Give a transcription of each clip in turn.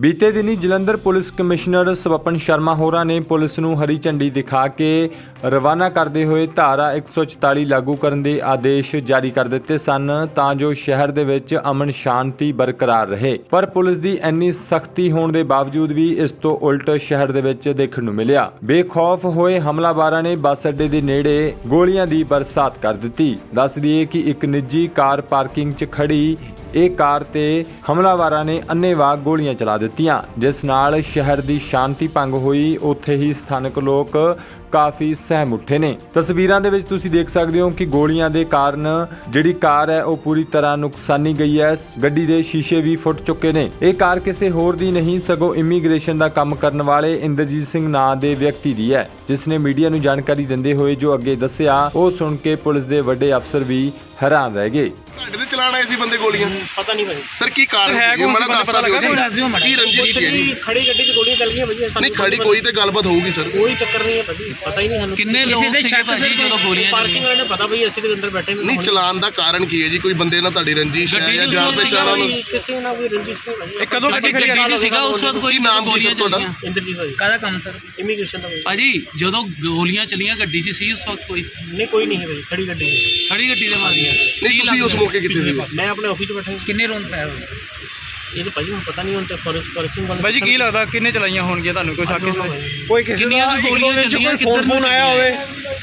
ਬੀਤੇ ਦਿਨੀ Jalandhar police commissioner Swapan Sharma ਹੋਰਾਂ ਨੇ ਪੁਲਿਸ ਨੂੰ ਹਰੀ ਝੰਡੀ ਦਿਖਾ ਕੇ ਰਵਾਨਾ ਕਰਦੇ ਹੋਏ ਧਾਰਾ 144 ਲਾਗੂ ਕਰਨ ਦੇ ਆਦੇਸ਼ ਜਾਰੀ ਕਰ ਦਿੱਤੇ ਸਨ, ਤਾਂ ਜੋ ਸ਼ਹਿਰ ਦੇ ਵਿੱਚ ਅਮਨ ਸ਼ਾਂਤੀ ਬਰਕਰਾਰ ਰਹੇ। ਪਰ ਪੁਲਿਸ ਦੀ ਇੰਨੀ ਸਖਤੀ ਹੋਣ ਦੇ ਬਾਵਜੂਦ ਵੀ ਇਸ ਤੋਂ ਉਲਟ ਸ਼ਹਿਰ ਦੇ ਵਿੱਚ ਦੇਖਣ ਨੂੰ ਮਿਲਿਆ। ਬੇਖੌਫ ਹੋਏ ਹਮਲਾਵਾਰਾਂ ਨੇ ਬੱਸ ਅੱਡੇ ਦੇ ਨੇੜੇ ਗੋਲੀਆਂ ਦੀ ਬਰਸਾਤ ਕਰ ਦਿੱਤੀ। ਦੱਸ ਦਈਏ ਕਿ ਇੱਕ ਨਿੱਜੀ ਕਾਰ ਪਾਰਕਿੰਗ 'ਚ ਖੜੀ ਇਹ ਕਾਰ ਤੇ ਹਮਲਾਵਰਾਂ ਨੇ ਅੰਨ੍ਹੇਵਾਹ ਗੋਲੀਆਂ ਚਲਾ ਦਿੱਤੀਆਂ, ਜਿਸ ਨਾਲ ਸ਼ਹਿਰ ਦੀ ਸ਼ਾਂਤੀ ਭੰਗ ਹੋਈ। ਉੱਥੇ ਹੀ ਸਥਾਨਕ ਲੋਕ ਕਾਫੀ ਸਹਿਮ ਉੱਠੇ ਨੇ। ਤਸਵੀਰਾਂ ਦੇ ਵਿੱਚ ਤੁਸੀਂ ਦੇਖ ਸਕਦੇ ਹੋ ਕਿ ਗੋਲੀਆਂ ਦੇ ਕਾਰਨ ਜਿਹੜੀ ਕਾਰ ਹੈ, ਉਹ ਪੂਰੀ ਤਰ੍ਹਾਂ ਨੁਕਸਾਨੀ ਗਈ ਹੈ। ਗੱਡੀ ਦੇ ਸ਼ੀਸ਼ੇ ਵੀ ਫੁੱਟ ਚੁੱਕੇ ਨੇ। ਇਹ ਕਾਰ ਕਿਸੇ ਹੋਰ ਦੀ ਨਹੀਂ, ਸਗੋਂ ਇਮੀਗ੍ਰੇਸ਼ਨ ਦਾ ਕੰਮ ਕਰਨ ਵਾਲੇ ਇੰਦਰਜੀਤ ਸਿੰਘ ਨਾਂ ਦੇ ਵਿਅਕਤੀ ਦੀ ਹੈ, ਜਿਸ ਨੇ ਮੀਡੀਆ ਨੂੰ ਜਾਣਕਾਰੀ ਦਿੰਦੇ ਹੋਏ ਜੋ ਅੱਗੇ ਦੱਸਿਆ, ਉਹ ਸੁਣ ਕੇ ਪੁਲਿਸ ਦੇ ਵੱਡੇ ਅਫਸਰ ਵੀ ਹੈਰਾਨ ਰਹਿ ਗਏ। ਤੁਹਾਡੇ ਤੇ ਚਲਾਣ ਆਏ ਸੀ ਬੰਦੇ ਗੋਲੀਆਂ? ਪਤਾ ਨਹੀਂ ਭਾਈ। ਸਰ ਕੀ ਕਾਰਨ ਹੈ ਸੀ ਮੈਨੂੰ ਸੀ? ਦੱਸਦਾ? ਦਿਓ ਜੀ। ਕੀ ਰੰਜਿਸ਼ ਕੀ ਹੈ? ਜੀ ਖੜੀ ਗੱਡੀ 'ਚ ਗੋਲੀਆਂ ਚੱਲ ਗਈਆਂ ਸਾਨੂੰ ਨਹੀਂ ਖੜੀ ਕੋਈ ਤੇ ਗੱਲਬਾਤ ਹੋਊਗੀ ਸਰ। ਕੋਈ ਚੱਕਰ ਨਹੀਂ ਹੈ ਭਾਜੀ ਪਤਾ ਹੀ ਨਹੀਂ ਸਾਨੂੰ। ਕਿੰਨੇ ਲੋਕ ਭਾਜੀ ਜਦੋਂ ਗੋਲੀਆਂ ਪਾਰਕਿੰਗ ਵਾਲੇ ਨੇ ਪਤਾ ਭਾਈ ਅਸੀਂ ਦੇ ਅੰਦਰ ਬੈਠੇ ਨਹੀਂ ਚਲਾਣ ਦਾ ਕਾਰਨ ਕੀ ਹੈ ਜੀ? ਕੋਈ ਬੰਦੇ ਨਾਲ ਤੁਹਾਡੀ ਰੰਜਿਸ਼ ਹੈ ਜਾਂ ਜਾਣ ਕੋਈ ਪਛਾਣ ਭਾਈ ਕਿਸੇ ਨਾਲ ਕੋਈ ਰੰਜਿਸ਼ ਨਹੀਂ ਭਾਜੀ ਇਹ ਕਦੋਂ ਗੱਡੀ ਖੜੀ ਗੱਡੀ ਸੀਗਾ ਉਸ ਵਕਤ ਕੋਈ ਨਾਮ ਕੀ ਸੀ ਤੁਹਾਡਾ? ਇੰਦਰਜੀਤ ਕਾਹਦਾ ਕੰਮ ਸਰ? ਇਮੀਗ੍ਰੇਸ਼ਨ ਦਾ ਭਾਜੀ ਜਦੋਂ ਗੋਲੀਆਂ ਚਲੀਆਂ ਗੱਡੀ 'ਚ ਸੀ ਉਸ ਵਕਤ ਕੋਈ? ਨਹੀਂ ਕੋਈ ਨਹੀਂ ਹੈ ਭਾਜੀ ਖੜੀ ਗੱਡੀ। ਖੜੀ ਗੱਡੀ ਦੇ ਮਾਰੀਆਂ ਨਹੀਂ ਤੁਸੀਂ ਉਸ ਮੌਕੇ ਕਿੱਥੇ ਸੀ ਮੈਂ ਆਪਣੇ ਆਫਿਸ 'ਚ ਬੈਠਾ ਹਾਂ। ਕਿੰਨੇ ਰੌਂਡ ਫਾਇਰ ਹੋਏ ਇਹ ਤਾਂ ਹੁਣ ਪਤਾ ਨਹੀਂ ਹੁਣ ਤੇ ਫੋਰੈਂਸ ਫੋਰੈਂਸਿੰਗ ਵਾਲੇ ਬਾਈ ਜੀ ਕੀ ਲੱਗਦਾ ਕਿੰਨੇ ਚਲਾਈਆਂ ਹੋਣਗੀਆਂ ਤੁਹਾਨੂੰ? ਕੋਈ ਸ਼ੱਕ ਇਸ ਕੋਈ ਕਿਸੇ ਕਿੰਨੀਆਂ ਕੁ ਗੋਲੀਆਂ ਚੱਲੀਆਂ ਕਿੱਧਰ ਨੂੰ ਆਇਆ ਹੋਵੇ।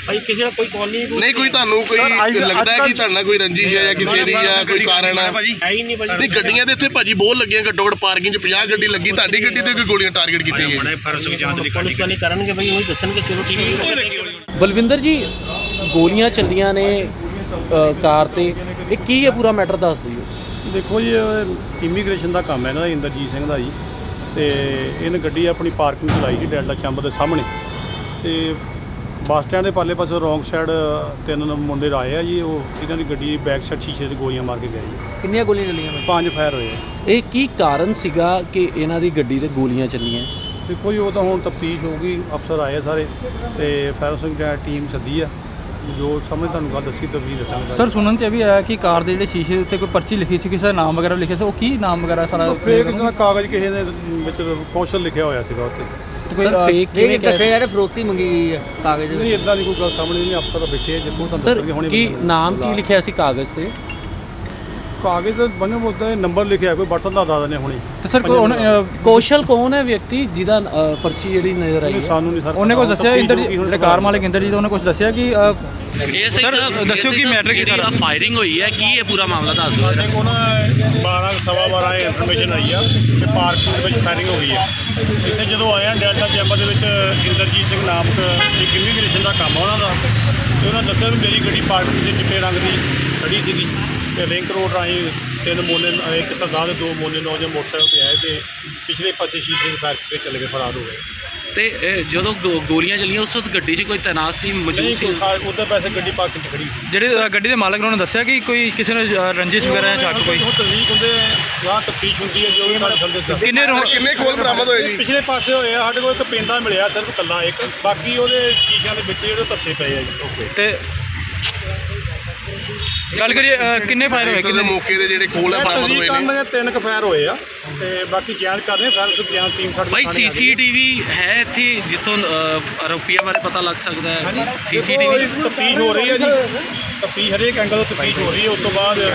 ਭਾਈ ਕਿਸੇ ਦਾ ਕੋਈ ਕਾਲ ਨਹੀਂ ਨਹੀਂ ਕੋਈ ਤੁਹਾਨੂੰ ਕੋਈ ਲੱਗਦਾ ਹੈ ਕਿ ਤੁਹਾਡੇ ਨਾਲ ਕੋਈ ਰੰਜਿਸ਼ ਹੈ ਜਾਂ ਕਿਸੇ ਦੀ ਜਾਂ ਕੋਈ ਕਾਰਨ ਹੈ? ਹੈ ਹੀ ਨਹੀਂ ਗੱਡੀਆਂ ਦੇ ਇੱਥੇ ਭਾਜੀ ਬਹੁਤ ਲੱਗੀਆਂ ਘੱਟੋ ਘੱਟ ਪਾਰਕਿੰਗ 'ਚ 50 ਗੱਡੀ ਲੱਗੀ ਤੁਹਾਡੀ ਗੱਡੀ ਤੇ ਕੋਈ ਗੋਲੀਆਂ ਟਾਰਗੇਟ ਕੀਤੀਆਂ ਗਈਆਂ? ਪੁਲਿਸ ਵਾਲੇ ਕਰਨਗੇ ਭਾਈ ਉਹੀ ਦੱਸਣਗੇ ਚਲੋ ਠੀਕ ਹੈ ਬਲਵਿੰਦਰ ਜੀ ਗੋਲੀਆਂ ਚੱਲੀਆਂ ਨੇ ਅ, ਕਾਰ ਤੇ ਇਹ ਕੀ ਹੈ ਪੂਰਾ ਮੈਟਰ ਦੱਸ ਦਿਓ। ਦੇਖੋ ਜੀ ਇਮੀਗ੍ਰੇਸ਼ਨ ਦਾ ਕੰਮ ਹੈ ਨਾ ਇੰਦਰਜੀਤ ਸਿੰਘ ਦਾ ਜੀ। ਤੇ ਇਹਨੇ ਗੱਡੀ ਆਪਣੀ ਪਾਰਕਿੰਗ 'ਚ ਲਾਈ ਸੀ ਡੈਲਟਾ ਚੰਬ ਦੇ ਸਾਹਮਣੇ। ਤੇ ਬੱਸ ਸਟੈਂਡ ਦੇ ਪਾਲੇ ਪਾਸੇ ਰੋਂਗ ਸਾਈਡ ਤਿੰਨ ਮੁੰਡੇ ਆਏ ਆ ਜੀ ਉਹ ਇਹਨਾਂ ਦੀ ਗੱਡੀ ਬੈਕ ਸਾਈਡ ਸ਼ੀਸ਼ੇ 'ਤੇ ਗੋਲੀਆਂ ਮਾਰ ਕੇ ਗਏ ਜੀ। ਕਿੰਨੀਆਂ ਗੋਲੀਆਂ ਚੱਲੀਆਂ ਨੇ? ਪੰਜ ਫਾਇਰ ਹੋਏ ਆ। ਇਹ ਕੀ ਕਾਰਨ ਸੀਗਾ ਕਿ ਇਹਨਾਂ ਦੀ ਗੱਡੀ ਤੇ ਗੋਲੀਆਂ ਚੱਲੀਆਂ? ਦੇਖੋ ਜੀ ਉਹ ਤਾਂ ਹੁਣ ਤਫਤੀਸ਼ ਹੋਊਗੀ ਅਫਸਰ ਆਏ ਆ ਸਾਰੇ ਤੇ ਫਾਇਰ ਸਿੰਘ ਦੀ ਟੀਮ ਸੱਦੀ ਆ। ਜੋ ਸਮਝ ਤੁਹਾਨੂੰ ਗੱਲ ਦੱਸੀ ਤਫਤੀਸ਼ ਦੱਸਾਂਗੇ ਸਰ ਸੁਣਨ ਚ ਇਹ ਵੀ ਆਇਆ ਕਿ ਕਾਰ ਦੇ ਜਿਹੜੇ ਸ਼ੀਸ਼ੇ ਦੇ ਉੱਤੇ ਕੋਈ ਪਰਚੀ ਲਿਖੀ ਸੀ ਕਿਸੇ ਦਾ ਨਾਮ ਵਗੈਰਾ ਲਿਖਿਆ ਸੀ? ਉਹ ਕੀ ਨਾਮ ਵਗੈਰਾ ਸਾਰਾ ਫੇਕ ਦਾ ਕਾਗਜ਼ ਕਿਸੇ ਨੇ ਵਿੱਚ ਕੌਸ਼ਲ ਲਿਖਿਆ ਹੋਇਆ ਸੀਗਾ ਉੱਤੇ ਕੋਈ, ਫੇਕ ਕਿਵੇਂ ਕਹਿ ਦੱਸਿਆ ਯਾਰ ਫਰੋਤੀ ਮੰਗੀ ਗਈ ਹੈ ਕਾਗਜ਼ ਨਹੀਂ ਇਦਾਂ ਦੀ ਕੋਈ ਗੱਲ ਸਾਹਮਣੇ ਨਹੀਂ ਅਫਸਰ ਬੈਠੇ ਆ ਜਿੱਥੋਂ ਤੁਹਾਨੂੰ ਦੱਸਣਗੇ ਹੁਣੇ ਕੀ ਨਾਮ ਕੀ ਲਿਖਿਆ ਸੀ ਕਾਗਜ਼ ਤੇ? ਕਾਗਜ਼ ਤੇ ਬਣੇ ਮੁੱਦਾ ਨੰਬਰ ਲਿਖਿਆ ਕੋਈ WhatsApp ਦਾ ਦਿੰਦੇ ਹੁਣੇ। ਤੇ ਸਰ ਉਹਨੇ, ਅ, ਕੌਸ਼ਲ ਕੌਣ ਹੈ ਵਿਅਕਤੀ ਜਿਹਦਾ ਅ, ਪਰਚੀ ਜਿਹੜੀ ਨਜ਼ਰ ਆਈ ਹੈ? ਸਾਨੂੰ ਨਹੀਂ ਸਰ ਉਹਨੇ ਕੋਈ। ਦੱਸਿਆ ਇੰਦਰ ਹੋਊਗੀ ਹੁਣ ਜਿਹੜੇ ਕਾਰ ਮਾਲਕ ਇੰਦਰ ਜੀ ਦਾ ਉਹਨੇ ਕੁਝ ਦੱਸਿਆ ਕਿ ਅ, ਸਰ, ਦੱਸਿਓ ਕੀ matter ਕੀ ਸਾਰਾ? ਫਾਇਰਿੰਗ ਹੋਈ ਹੈ ਕੀ ਇਹ ਪੂਰਾ ਮਾਮਲਾ ਦੱਸ ਦਿਓ ਸਾਡੇ ਕੋਲ ਨਾ 12 ਸਵਾ 12 ਇਨਫੋਰਮੇਸ਼ਨ ਆਈ ਆ ਕਿ ਪਾਰਕਿੰਗ ਦੇ ਵਿੱਚ ਫਾਇਰਿੰਗ ਹੋ ਗਈ ਆ ਇੱਥੇ ਜਦੋਂ ਆਏ ਆ ਡੈਲਟਾ ਚੈਂਬਰ ਦੇ ਵਿੱਚ ਇੰਦਰਜੀਤ ਸਿੰਘ ਨਾਮਕ ਇੱਕ ਇਮੀਗ੍ਰੇਸ਼ਨ ਦਾ ਕੰਮ ਆ ਉਹਨਾਂ ਦਾ। ਤੇ ਉਹਨਾਂ ਦੱਸਿਆ ਵੀ ਮੇਰੀ ਗੱਡੀ ਪਾਰਕਿੰਗ ਦੇ ਚਿੱਟੇ ਰੰਗ ਦੀ ਖੜੀ ਸੀਗੀ। ਤੇ ਲਿੰਕ ਰੋਡ ਰਾਹੀਂ ਤਿੰਨ ਮੋਨੇ ਇੱਕ ਸਰਦਾਰ ਦੇ ਦੋ ਮੋਨੇ ਨੌਜਵਾਨ ਮੋਟਰਸਾਈਕਲ ਤੇ ਆਏ ਤੇ ਪਿਛਲੇ ਪਾਸੇ ਸ਼ੀਸ਼ੇ ਦੇ ਕਰਕੇ ਚਲੇ ਗਏ ਫਰਾਰ ਹੋ ਗਏ। ਤੇ ਇਹ ਜਦੋਂ ਗੋ- ਗੋਲੀਆਂ ਚੱਲੀਆਂ ਉਸ ਵਕਤ ਗੱਡੀ 'ਚ ਕੋਈ ਤੈਨਾਤ ਸੀ ਮੌਜੂਦ ਨਹੀਂ ਸੀ? ਕੋਈ ਉਧਰ ਪੈਸੇ ਗੱਡੀ ਪਾਰਕਿੰਗ 'ਚ ਖੜੀ ਸੀ। ਜਿਹੜੇ ਅ, ਗੱਡੀ ਦੇ ਮਾਲਕ ਨੇ ਉਹਨੇ ਦੱਸਿਆ ਕਿ ਕੋਈ ਕਿਸੇ ਨੇ ਅ, ਰੰਜਿਸ਼ ਵਗੈਰਾ ਜਾਂ ਸ਼ੱਕ ਕੋਈ? ਹੁਣ ਤਸਦੀਕ ਹੁੰਦੇ ਜਾਂ ਤਫਤੀਸ਼ ਹੁੰਦੀ ਹੈ ਜੋ ਵੀ ਸਾਡੇ ਸੰਦੇ ਸਰ ਕਿੰਨੇ ਰੌ- ਕਿੰਨੇ ਖੋਲ ਬਰਾਮਦ ਹੋਏ ਜੀ? ਪਿਛਲੇ ਪਾਸੇ ਹੋਏ ਆ ਸਾਡੇ ਕੋਲ ਇੱਕ ਪੈਂਦਾ ਮਿਲਿਆ ਸਿਰਫ ਕੱਲਾ ਇੱਕ ਬਾਕੀ ਉਹਦੇ ਸ਼ੀਸ਼ਿਆਂ ਦੇ ਵਿੱਚ ਜਿਹੜੇ ਧੱਸੇ ਪਏ ਆ ਜੀ। ਓਕੇ ਤੇ ਗੱਲ ਕਰੀਏ ਅ, ਕਿੰਨੇ ਫਾਇਰ ਹੋਏ ਦੇ ਕਿੰਨੇ ਮੌਕੇ ਦੇ ਜਿਹੜੇ ਖੋਲ ਹੈ ਬਰਾਮਦ ਹੋਏ ਨੇ। ਦੇ ਤਿੰਨ ਕੁ ਫਾਇਰ ਹੋਏ ਆ ਤੇ ਬਾਕੀ ਜਾਂਚ ਕਰਦੇ ਆ ਫਾਇਰ ਸੁ ਜਾਂਚ ਟੀਮ ਸਾਡੇ ਭਾਈ ਥਾਣੇ ਆ ਗਈ ਹੈ। ਸੀਸੀਟੀਵੀ ਹੈ ਇੱਥੇ ਜਿੱਥੋਂ ਅ, ਆਰੋਪੀਆਂ ਬਾਰੇ ਪਤਾ ਲੱਗ ਸਕਦਾ ਹੈ। ਸੀਸੀਟੀਵੀ ਤਫਤੀਸ਼ ਹੋ ਰਹੀ ਹੈ ਜੀ। ਤਫਤੀਸ਼ ਹਰੇਕ ਐਂਗਲ ਤੋਂ ਤਫਤੀਸ਼ ਹੋ ਰਹੀ ਹੈ ਉਸ ਤੋਂ ਬਾਅਦ ਜੋ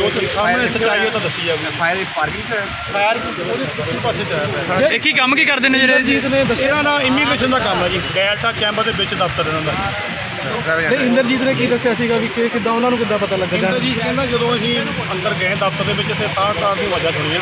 ਤੁਹਾਡੇ ਸਾਹਮਣੇ ਸੱਚਾਈ ਹੈ ਉਹ ਤਾਂ ਦੱਸੀ ਜਾਊਗੀ। ਫਾਇਰ ਪਾਰਕਿੰਗ ਫਾਇਰ ਉਹਦੇ ਪਿਛਲੇ ਪਾਸੇ ਚ ਆਇਆ ਇਹ ਕੀ ਕੰਮ ਕੀ ਕਰਦੇ ਨੇ ਜਿਹੜੇ ਜੀ ਨੇ ਇਹਨਾਂ ਦਾ ਇਮੀਗ੍ਰੇਸ਼ਨ ਦਾ ਕੰਮ ਹੈ ਜੀ। ਡੈਲਟਾ ਚੈਂਬਰ ਦੇ ਵਿੱਚ ਦਫ਼ਤਰ ਇਹਨਾਂ ਦਾ। ਤੇ ਇੰਦਰਜੀਤ ਨੇ ਕੀ ਦੱਸਿਆ ਸੀਗਾ ਵੀ ਕਿ ਕਿਦਾਂ ਉਹਨਾਂ ਨੂੰ ਕਿੱਦਾਂ ਪਤਾ ਲੱਗਾ ਇੰਦਰ ਜੀ ਕਹਿੰਦਾ ਜਦੋਂ ਅਸੀਂ ਅੰਦਰ ਗਏ ਦਫ਼ਤਰ ਦੇ ਵਿੱਚ ਤੇ ਤਾਰ ਤਾਰ ਦੀ ਆਵਾਜ਼ਾਂ ਸੁਣੀਆਂ।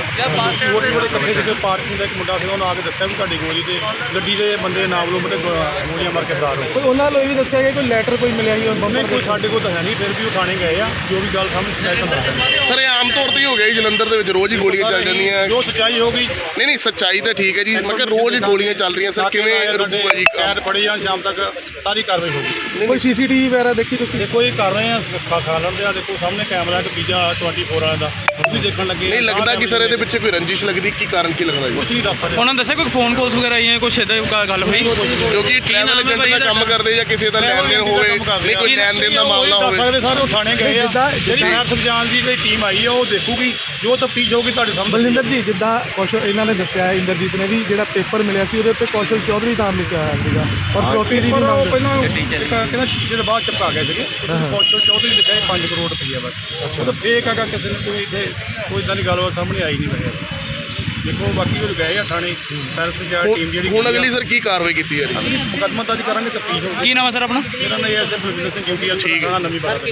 ਵੀ ਬੜੇ ਇਕੱਠੇ ਸੀਗੇ ਪਾਰਕਿੰਗ ਦਾ ਇੱਕ ਮੁੰਡਾ ਸੀ ਉਹਨੇ ਆ ਕੇ ਦੱਸਿਆ ਵੀ ਤੁਹਾਡੀ ਗੋਲੀ ਤੇ ਗੱਡੀ ਦੇ ਬੰਦੇ ਨਾਮ ਲੋ ਤੇ ਗੋਲੀਆਂ ਮਾਰ ਕੇ ਫਰਾਰ ਹੋ ਕੋਈ ਉਹਨਾਂ ਨੂੰ ਇਹ ਵੀ ਦੱਸਿਆ ਗਿਆ ਕੋਈ ਲੈਟਰ ਕੋਈ ਮਿਲਿਆ ਸੀ ਉਹ ਨਹੀਂ ਕੋਈ ਸਾਡੇ ਕੋਲ ਤਾਂ ਹੈ ਨਹੀਂ ਫਿਰ ਵੀ ਉਹ ਥਾਣੇ ਗਏ ਆ ਜੋ ਵੀ ਗੱਲ ਸਾਹਮਣੇ ਦੱਸਣਗੇ ਸਰ ਇਹ ਆਮ ਤੌਰ ਤੇ ਹੀ ਹੋ ਗਿਆ ਜੀ ਜਲੰਧਰ ਦੇ ਵਿੱਚ ਰੋਜ਼ ਹੀ ਗੋਲੀਆਂ ਚੱਲ ਜਾਂਦੀਆਂ। ਜੋ ਸੱਚਾਈ ਹੋਗੀ ਨਹੀਂ ਨਹੀਂ ਸੱਚਾਈ ਤਾਂ ਠੀਕ ਹੈ ਜੀ ਮੈਂ ਕਿਹਾ ਰੋਜ਼ ਹੀ ਗੋਲੀਆਂ ਚੱਲ ਰਹੀਆਂ ਸਰ ਕਿਵੇਂ ਰੁਕੂਗਾ ਜੀ ਕੰਮ? ਫੜੇ ਜਾਣ ਸ਼ਾਮ ਤੱਕ ਸਾਰੀ ਕਾਰਵਾਈ ਹੋਗੀ ਕੋਈ ਸੀਸੀਟੀਵੀ ਵਗੈਰਾ ਦੇਖੀ ਤੁਸੀਂ? ਦੇਖੋ ਇਹ ਕਰ ਰਹੇ ਆ ਖਾ ਖਾ ਲੈਂਦੇ ਆ। ਦੇਖੋ ਸਾਹਮਣੇ ਕੈਮਰਾ ਇੱਕ ਪੀਜਾ 24 ਵਾਲਾ ਦਾ। ਉਹ ਵੀ ਦੇਖਣ ਲੱਗੇ। ਨਹੀਂ ਲੱਗਦਾ ਕਿ ਸਰ ਇਹਦੇ ਪਿੱਛੇ ਕੋਈ ਰੰਜਿਸ਼ ਲੱਗਦੀ? ਕੀ ਕਾਰਨ ਕੀ ਲੱਗਦਾ ਜੀ? ਕੁਝ ਨਹੀਂ ਦੱਸ ਸਕਦੇ ਉਹਨਾਂ ਨੇ ਦੱਸਿਆ ਕੋਈ ਫੋਨ ਕਾਲਸ ਵਗੈਰਾ ਆਈਆਂ ਕੁਛ ਇਦਾਂ ਗੱਲ ਹੋਈ? ਕਿਉਂਕਿ ਟਰੈਵਲ ਏਜੰਟ ਦਾ ਕੰਮ ਕਰਦੇ ਜਾਂ ਕਿਸੇ ਦਾ ਲੈਣ ਦੇਣ ਹੋਵੇ ਨਹੀਂ ਕੋਈ ਲੈਣ ਦੇਣ ਦਾ ਮਾਮਲਾ ਦੱਸ ਹੋਵੇ। ਸਕਦੇ ਸਾਰੇ ਉਹ ਥਾਣੇ ਗਏ ਆ। ਜਿਹੜੀ ਫਾਇਰ ਸਰਜਨ ਦੀ ਜਿਹੜੀ ਟੀਮ ਆਈ ਆ ਉਹ ਦੇਖੂਗੀ। ਜੋ ਤਫਤੀਸ਼ ਹੋਊਗੀ ਤੁਹਾਡੇ ਸਾਹਮਣੇ। ਬਲਜਿੰਦਰ ਜੀ ਜਿੱਦਾਂ ਕੌਸ਼ਲ ਇਹਨਾਂ ਨੇ ਦੱਸਿਆ ਹੈ ਇੰਦਰਜੀਤ ਨੇ ਵੀ ਜਿਹੜਾ ਪੇਪਰ ਮਿਲਿਆ ਸੀ ਉਹਦੇ ਉੱਤੇ ਕੌਸ਼ਲ ਚੌਧਰੀ ਨਾਮ ਲਿਖਿਆ ਹੋਇਆ ਸੀਗਾ। ਔਰ ਫਰੋਤੀ ਦੀ ਉਹ ਮੰਗ ਪਹਿਲਾਂ ਇੱਕ ਕਹਿੰਦਾ ਸ਼ੀਸ਼ੇ ਦੇ ਬਾਅਦ ਚਪਕਾ ਗਏ ਸੀਗੇ। ਕੌਸ਼ਲ ਚੌਧਰੀ ਲਿਖਿਆ ਹੈ 5 ਕਰੋੜ ਰੁਪਈਆ ਬਸ। ਉਹ ਤਾਂ ਫੇਕ ਹੈਗਾ ਕਿਸੇ ਨੇ ਕੋਈ ਇੱਥੇ ਕੋਈ ਇਦਾਂ ਦੀ ਗੱਲਬਾਤ ਸਾਹਮਣੇ ਆਈ ਨਹੀਂ ਵੈਸੇ ਦੇਖੋ ਬਾਕੀ ਉਹ ਗਏ ਆ ਥਾਣੇ ਸੈਲਫ ਸਜਾਇ ਟੀਮ ਜਿਹੜੀ ਹੁਣ ਅਗਲੀ ਸਰ ਕੀ ਕਾਰਵਾਈ ਕੀਤੀ ਜਾ? ਰਹੀ ਹੈ ਅਗਲੀ ਮੁਕੱਦਮਾ ਦਰਜ ਕਰਾਂਗੇ ਤਫਤੀਸ਼ ਹੋਊਗੀ। ਕੀ ਨਾਮ ਹੈ ਸਰ ਆਪਣਾ? ਮੇਰਾ ਨਾਮ ਸਿਰਫ ਬਿਲਕੁਲ ਡਿਊਟੀ ਆ ਠੀਕ ਹੈ। ਨਵੀਂ ਬਾਤ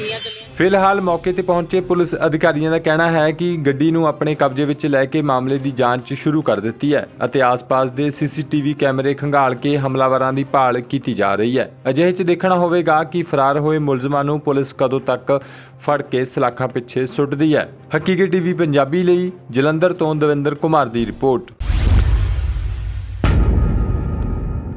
ਫਿਲਹਾਲ ਮੌਕੇ ਤੇ ਪਹੁੰਚੇ ਪੁਲਿਸ ਅਧਿਕਾਰੀਆਂ ਦਾ ਕਹਿਣਾ ਹੈ ਕਿ ਗੱਡੀ ਨੂੰ ਆਪਣੇ ਕਬਜ਼ੇ ਵਿੱਚ ਲੈ ਕੇ ਮਾਮਲੇ ਦੀ ਜਾਂਚ ਸ਼ੁਰੂ ਕਰ ਦਿੱਤੀ ਹੈ ਅਤੇ ਆਸ-ਪਾਸ ਦੇ ਸੀਸੀਟੀਵੀ ਕੈਮਰੇ ਖੰਗਾਲ ਕੇ ਹਮਲਾਵਰਾਂ ਦੀ ਭਾਲ ਕੀਤੀ ਜਾ ਰਹੀ ਹੈ। ਅਜਿਹੇ 'ਚ ਦੇਖਣਾ ਹੋਵੇਗਾ ਕਿ ਫਰਾਰ ਹੋਏ ਮੁਲਜ਼ਮਾਂ ਨੂੰ ਪੁਲਿਸ ਕਦੋਂ ਤੱਕ ਫੜ ਕੇ ਸਲਾਖਾਂ ਪਿੱਛੇ ਸੁੱਟਦੀ ਹੈ। ਹਕੀਕੀ ਟੀਵੀ ਪੰਜਾਬੀ ਲਈ ਜਲੰਧਰ ਤੋਂ ਦਵਿੰਦਰ ਕੁਮਾਰ ਦੀ ਰਿਪੋਰਟ।